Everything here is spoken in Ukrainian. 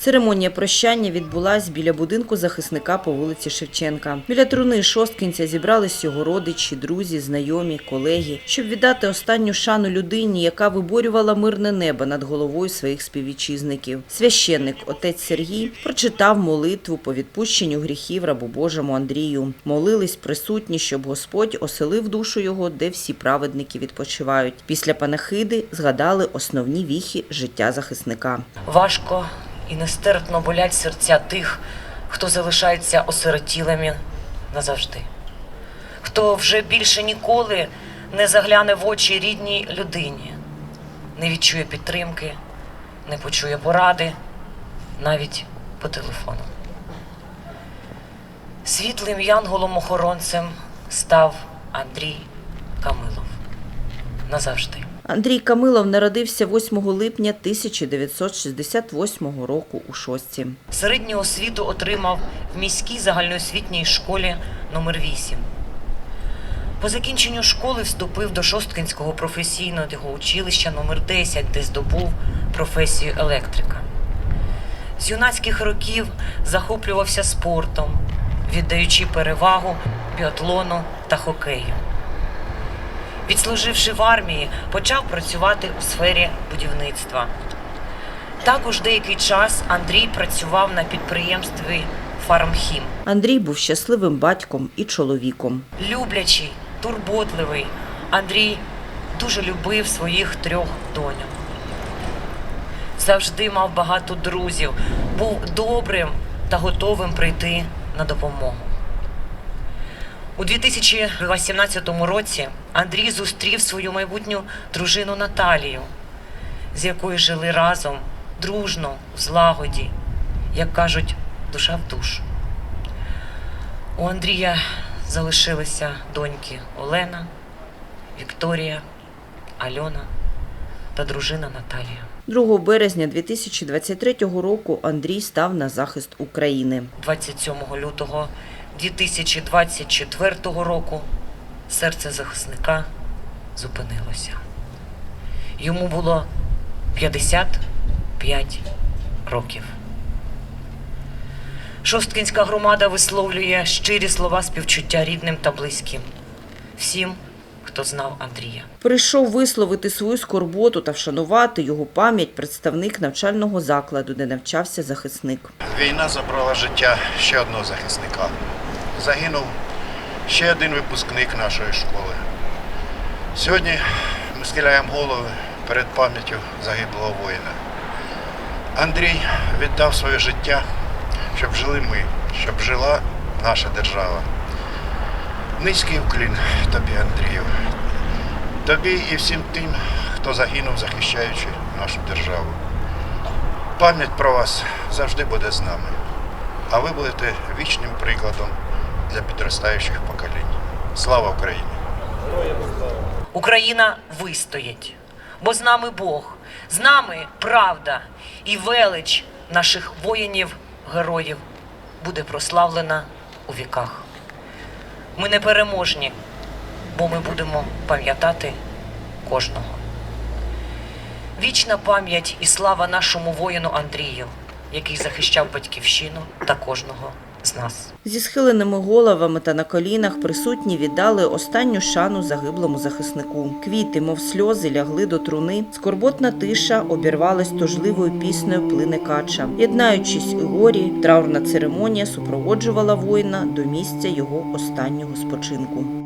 Церемонія прощання відбулась біля будинку захисника по вулиці Шевченка. Біля труни шосткінця зібрались його родичі, друзі, знайомі, колеги, щоб віддати останню шану людині, яка виборювала мирне небо над головою своїх співвітчизників. Священник отець Сергій прочитав молитву по відпущенню гріхів рабу Божому Андрію. Молились присутні, щоб Господь оселив душу його, де всі праведники відпочивають. Після панахиди згадали основні віхи життя захисника. Важко і нестерпно болять серця тих, хто залишається осиротілими назавжди, хто вже більше ніколи не загляне в очі рідній людині, не відчує підтримки, не почує поради навіть по телефону. Світлим янголом-охоронцем став Андрій Камилов назавжди. Андрій Камилов народився 8 липня 1968 року у Шостці. Середню освіту отримав в міській загальноосвітній школі номер 8 По закінченню школи вступив до Шосткинського професійного училища номер 10 де здобув професію електрика. З юнацьких років захоплювався спортом, віддаючи перевагу біатлону та хокею. Відслуживши в армії, почав працювати у сфері будівництва. Також деякий час Андрій працював на підприємстві Фармхім. Андрій був щасливим батьком і чоловіком. Люблячий, турботливий, Андрій дуже любив своїх трьох доньок. Завжди мав багато друзів, був добрим та готовим прийти на допомогу. У 2018 році Андрій зустрів свою майбутню дружину Наталію, з якою жили разом, дружно, в злагоді, як кажуть, душа в душу. У Андрія залишилися доньки Олена, Вікторія, Альона та дружина Наталія. 2 березня 2023 року Андрій став на захист України. 27 лютого 2024 року серце захисника зупинилося. Йому було 55 років. Шосткинська громада висловлює щирі слова співчуття рідним та близьким. Всім, хто знав Андрія. Прийшов висловити свою скорботу та вшанувати його пам'ять представник навчального закладу, де навчався захисник. Війна забрала життя ще одного захисника. Загинув ще один випускник нашої школи. Сьогодні ми схиляємо голови перед пам'яттю загиблого воїна. Андрій віддав своє життя, щоб жили ми, щоб жила наша держава. Низький уклін тобі, Андрію. Тобі і всім тим, хто загинув, захищаючи нашу державу. Пам'ять про вас завжди буде з нами, а ви будете вічним прикладом для підростаючих поколінь. Слава Україні! Україна вистоїть, бо з нами Бог, з нами правда і велич наших воїнів, героїв буде прославлена у віках. Ми не переможні, бо ми будемо пам'ятати кожного. Вічна пам'ять і слава нашому воїну Андрію, який захищав батьківщину та кожного з нас. Зі схиленими головами та на колінах присутні віддали останню шану загиблому захиснику. Квіти, мов сльози, лягли до труни. Скорботна тиша обірвалась тужливою піснею плине кача. Єднаючись у горі, траурна церемонія супроводжувала воїна до місця його останнього спочинку.